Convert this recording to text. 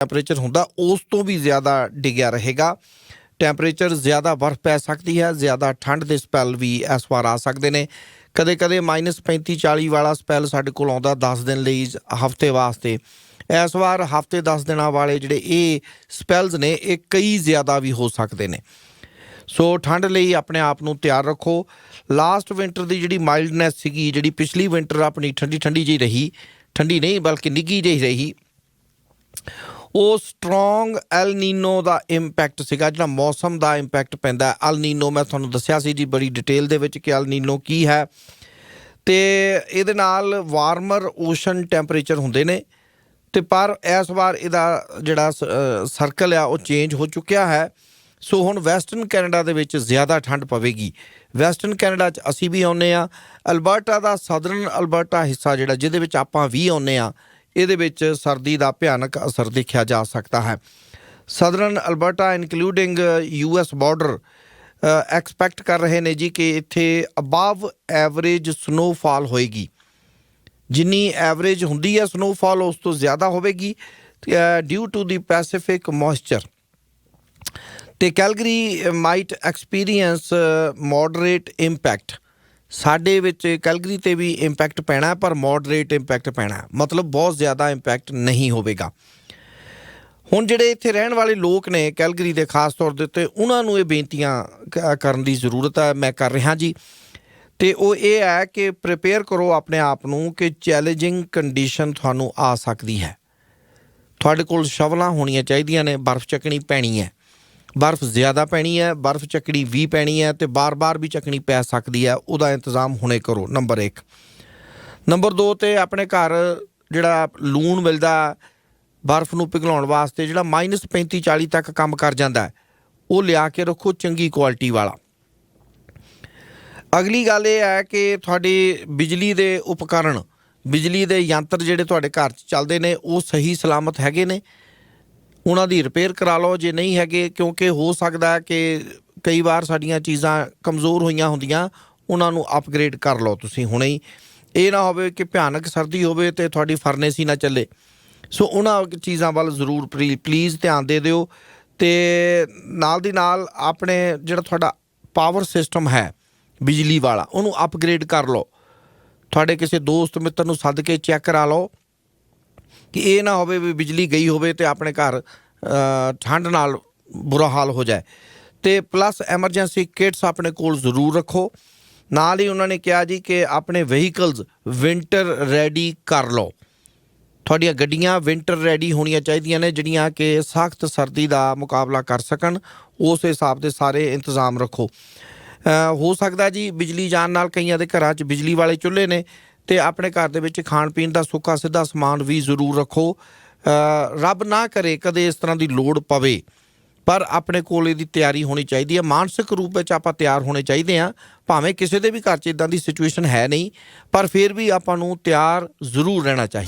Temperature ਹੁੰਦਾ, ਉਸ ਤੋਂ ਵੀ ਜ਼ਿਆਦਾ ਡਿੱਗਿਆ ਰਹੇਗਾ। ਟੈਂਪਰੇਚਰ ਜ਼ਿਆਦਾ ਬਰਫ਼ ਪੈ ਸਕਦੀ ਹੈ, ਜ਼ਿਆਦਾ ਠੰਡ ਦੇ ਸਪੈਲ ਵੀ ਇਸ ਵਾਰ ਆ ਸਕਦੇ ਨੇ। ਕਦੇ-ਕਦੇ -35 40 ਵਾਲਾ ਸਪੈਲ ਸਾਡੇ ਕੋਲ ਆਉਂਦਾ 10 ਦਿਨ ਲਈ ਹਫ਼ਤੇ ਵਾਸਤੇ। ਇਸ ਵਾਰ ਹਫ਼ਤੇ 10 ਦਿਨਾਂ ਵਾਲੇ ਜਿਹੜੇ ਇਹ ਸਪੈਲਸ ਨੇ, ਇਹ ਕਈ ਜ਼ਿਆਦਾ ਵੀ ਹੋ ਸਕਦੇ ਨੇ। ਸੋ ਠੰਡ ਲਈ ਆਪਣੇ ਆਪ ਨੂੰ ਤਿਆਰ ਰੱਖੋ। ਲਾਸਟ ਵਿੰਟਰ ਦੀ ਜਿਹੜੀ ਮਾਈਲਡਨੈਸ ਸੀਗੀ, ਜਿਹੜੀ ਪਿਛਲੀ ਵਿੰਟਰ ਆਪਣੀ ਠੰਡੀ ਠੰਡੀ ਜਿਹੀ ਰਹੀ, ਠੰਡੀ ਨਹੀਂ, ਬਲਕਿ ਨਿੱਗੀ ਜਿਹੀ ਰਹੀ। ਉਹ ਸਟਰੋਂਗ ਐਲ ਨੀਨੋ ਦਾ ਇੰਪੈਕਟ ਸੀਗਾ, ਜਿਹੜਾ ਮੌਸਮ ਦਾ ਇੰਪੈਕਟ ਪੈਂਦਾ ਐਲ ਨੀਨੋ ਮੈਂ ਤੁਹਾਨੂੰ ਦੱਸਿਆ ਸੀ ਜੀ ਬੜੀ ਡਿਟੇਲ ਦੇ ਵਿੱਚ ਕਿ ਐਲ ਨੀਨੋ ਕੀ ਹੈ। ਤੇ ਇਹਦੇ ਨਾਲ ਵਾਰਮਰ ਓਸ਼ਨ ਟੈਂਪਰੇਚਰ ਹੁੰਦੇ ਨੇ। ਤੇ ਪਰ ਇਸ ਵਾਰ ਇਹਦਾ ਜਿਹੜਾ ਸਰਕਲ ਆ, ਉਹ ਚੇਂਜ ਹੋ ਚੁੱਕਿਆ ਹੈ। ਸੋ ਹੁਣ ਵੈਸਟਰਨ ਕੈਨੇਡਾ ਦੇ ਵਿੱਚ ਜ਼ਿਆਦਾ ਠੰਡ ਪਵੇਗੀ। ਵੈਸਟਰਨ ਕੈਨੇਡਾ 'ਚ ਅਸੀਂ ਵੀ ਆਉਨੇ ਆ ਅਲਬਰਟਾ ਦਾ ਸਦਰਨ ਅਲਬਰਟਾ ਹਿੱਸਾ ਜਿਹੜਾ, ਜਿਹਦੇ ਵਿੱਚ ਆਪਾਂ ਵੀ ਆਉਨੇ ਆ ਇਹਦੇ ਵਿੱਚ ਸਰਦੀ ਦਾ ਭਿਆਨਕ ਅਸਰ ਦੇਖਿਆ ਜਾ ਸਕਦਾ ਹੈ। Southern Alberta including US border expect ਕਰ ਰਹੇ ਨੇ ਜੀ ਕਿ ਇੱਥੇ ਅਬਵ ਐਵਰੇਜ ਸਨੋਫਾਲ ਹੋਏਗੀ। ਜਿੰਨੀ ਐਵਰੇਜ ਹੁੰਦੀ ਹੈ ਸਨੋਫਾਲ, ਉਸ ਤੋਂ ਜ਼ਿਆਦਾ ਹੋਵੇਗੀ due to the Pacific moisture. ਤੇ Calgary might experience moderate impact. ਸਾਡੇ ਵਿੱਚ ਕੈਲਗਰੀ ਤੇ ਵੀ ਇੰਪੈਕਟ ਪੈਣਾ, ਪਰ ਮੋਡਰੇਟ ਇੰਪੈਕਟ ਪੈਣਾ। ਮਤਲਬ ਬਹੁਤ ਜ਼ਿਆਦਾ ਇੰਪੈਕਟ ਨਹੀਂ ਹੋਵੇਗਾ। ਹੁਣ ਜਿਹੜੇ ਇੱਥੇ ਰਹਿਣ ਵਾਲੇ ਲੋਕ ਨੇ ਕੈਲਗਰੀ ਦੇ, ਖਾਸ ਤੌਰ ਦੇ ਉੱਤੇ, ਉਹਨਾਂ ਨੂੰ ਇਹ ਬੇਨਤੀਆਂ ਕਰਨ ਦੀ ਜ਼ਰੂਰਤ ਹੈ, ਮੈਂ ਕਰ ਰਿਹਾ ਜੀ। ਤੇ ਉਹ ਇਹ ਹੈ ਕਿ ਪ੍ਰਿਪੇਅਰ ਕਰੋ ਆਪਣੇ ਆਪ ਨੂੰ ਕਿ ਚੈਲੰਜਿੰਗ ਕੰਡੀਸ਼ਨ ਤੁਹਾਨੂੰ ਆ ਸਕਦੀ ਹੈ। ਤੁਹਾਡੇ ਕੋਲ ਸ਼ਵਲਾਂ ਹੋਣੀਆਂ ਚਾਹੀਦੀਆਂ ਨੇ, ਬਰਫ਼ ਚੱਕਣੀ ਪੈਣੀ ਹੈ। ਬਰਫ਼ ਜ਼ਿਆਦਾ ਪੈਣੀ ਹੈ, ਬਰਫ਼ ਚੱਕਣੀ ਵੀ ਪੈਣੀ ਹੈ ਤੇ ਬਾਰ-ਬਾਰ ਵੀ ਚੱਕਣੀ ਪੈ ਸਕਦੀ ਹੈ, ਉਹਦਾ ਇੰਤਜ਼ਾਮ ਹੁਣੇ ਕਰੋ, ਨੰਬਰ 1 ਨੰਬਰ 2 ਤੇ ਆਪਣੇ ਘਰ ਜਿਹੜਾ ਲੂਣ ਮਿਲਦਾ, ਬਰਫ਼ ਨੂੰ ਪਿਘਲਾਉਣ ਵਾਸਤੇ ਜਿਹੜਾ -35 40 ਤੱਕ ਕੰਮ ਕਰ ਜਾਂਦਾ ਉਹ ਲਿਆ ਕੇ ਰੱਖੋ ਚੰਗੀ ਕੁਆਲਿਟੀ ਵਾਲਾ। ਅਗਲੀ ਗੱਲ ਇਹ ਹੈ ਕਿ ਤੁਹਾਡੇ ਬਿਜਲੀ ਦੇ ਉਪਕਰਣ ਬਿਜਲੀ ਦੇ ਯੰਤਰ ਜਿਹੜੇ ਤੁਹਾਡੇ ਘਰ 'ਚ ਚੱਲਦੇ ਨੇ, ਉਹ ਸਹੀ ਸਲਾਮਤ ਹੈਗੇ ਨੇ ਉਹਨਾਂ ਦੀ ਰਿਪੇਅਰ ਕਰਾ ਲਓ, ਜੇ ਨਹੀਂ ਹੈਗੇ, ਕਿਉਂਕਿ ਹੋ ਸਕਦਾ ਕਿ ਕਈ ਵਾਰ ਸਾਡੀਆਂ ਚੀਜ਼ਾਂ ਕਮਜ਼ੋਰ ਹੋਈਆਂ ਹੁੰਦੀਆਂ, ਉਹਨਾਂ ਨੂੰ ਅਪਗ੍ਰੇਡ ਕਰ ਲਓ ਤੁਸੀਂ ਹੁਣੇ ਹੀ। ਇਹ ਨਾ ਹੋਵੇ ਕਿ ਭਿਆਨਕ ਸਰਦੀ ਹੋਵੇ ਤੇ ਤੁਹਾਡੀ ਫਰਨੇਸ ਹੀ ਨਾ ਚੱਲੇ। ਸੋ ਉਹਨਾਂ ਚੀਜ਼ਾਂ ਵੱਲ ਜ਼ਰੂਰ ਪਲੀਜ਼ ਧਿਆਨ ਦੇ ਦਿਓ ਤੇ ਨਾਲ ਦੀ ਨਾਲ ਆਪਣੇ ਜਿਹੜਾ ਤੁਹਾਡਾ ਪਾਵਰ ਸਿਸਟਮ ਹੈ, ਬਿਜਲੀ ਵਾਲਾ, ਉਹਨੂੰ ਅਪਗ੍ਰੇਡ ਕਰ ਲਓ। ਤੁਹਾਡੇ ਕਿਸੇ ਦੋਸਤ ਮਿੱਤਰ ਨੂੰ ਸੱਦ ਕੇ ਚੈੱਕ ਕਰਾ ਲਓ। ਕਿ ਇਹ ਨਾ ਹੋਵੇ ਵੀ ਬਿਜਲੀ ਗਈ ਹੋਵੇ ਤੇ ਆਪਣੇ ਘਰ ਠੰਡ ਨਾਲ ਬੁਰਾ ਹਾਲ ਹੋ ਜਾਏ। ਤੇ ਪਲੱਸ ਐਮਰਜੈਂਸੀ ਕਿਟਸ ਆਪਣੇ ਕੋਲ ਜ਼ਰੂਰ ਰੱਖੋ। ਨਾਲ ਹੀ ਉਹਨਾਂ ਨੇ ਕਿਹਾ ਜੀ ਕਿ ਆਪਣੇ ਵਹੀਕਲਸ ਵਿੰਟਰ ਰੈਡੀ ਕਰ ਲਓ। ਤੁਹਾਡੀਆਂ ਗੱਡੀਆਂ ਵਿੰਟਰ ਰੈਡੀ ਹੋਣੀਆਂ ਚਾਹੀਦੀਆਂ ਨੇ, ਜਿਹੜੀਆਂ ਕਿ ਸਖਤ ਸਰਦੀ ਦਾ ਮੁਕਾਬਲਾ ਕਰ ਸਕਣ। ਉਸ ਹਿਸਾਬ ਦੇ ਸਾਰੇ ਇੰਤਜ਼ਾਮ ਰੱਖੋ। ਹੋ ਸਕਦਾ ਜੀ ਬਿਜਲੀ ਜਾਣ ਨਾਲ ਕਈਆਂ ਦੇ ਘਰਾਂ 'ਚ ਬਿਜਲੀ ਵਾਲੇ ਚੁੱਲ੍ਹੇ ਨੇ। ਤੇ ਆਪਣੇ ਘਰ ਦੇ ਵਿੱਚ ਖਾਣ ਪੀਣ ਦਾ ਸੁੱਕਾ ਸਿੱਧਾ ਸਮਾਨ ਵੀ ਜ਼ਰੂਰ ਰੱਖੋ। ਰੱਬ ਨਾ ਕਰੇ ਕਦੇ ਇਸ ਤਰ੍ਹਾਂ ਦੀ ਲੋੜ ਪਵੇ। ਪਰ ਆਪਣੇ ਕੋਲ ਇਹਦੀ ਤਿਆਰੀ ਹੋਣੀ ਚਾਹੀਦੀ ਹੈ। ਮਾਨਸਿਕ ਰੂਪ ਵਿੱਚ ਆਪਾਂ ਤਿਆਰ ਹੋਣੇ ਚਾਹੀਦੇ ਆ ਭਾਵੇਂ ਕਿਸੇ ਦੇ ਵੀ ਘਰ 'ਚ ਇਦਾਂ ਦੀ ਸਿਚੁਏਸ਼ਨ ਹੈ ਨਹੀਂ, ਪਰ ਫਿਰ ਵੀ ਆਪਾਂ ਨੂੰ ਤਿਆਰ ਜ਼ਰੂਰ ਰਹਿਣਾ ਚਾਹੀਦਾ।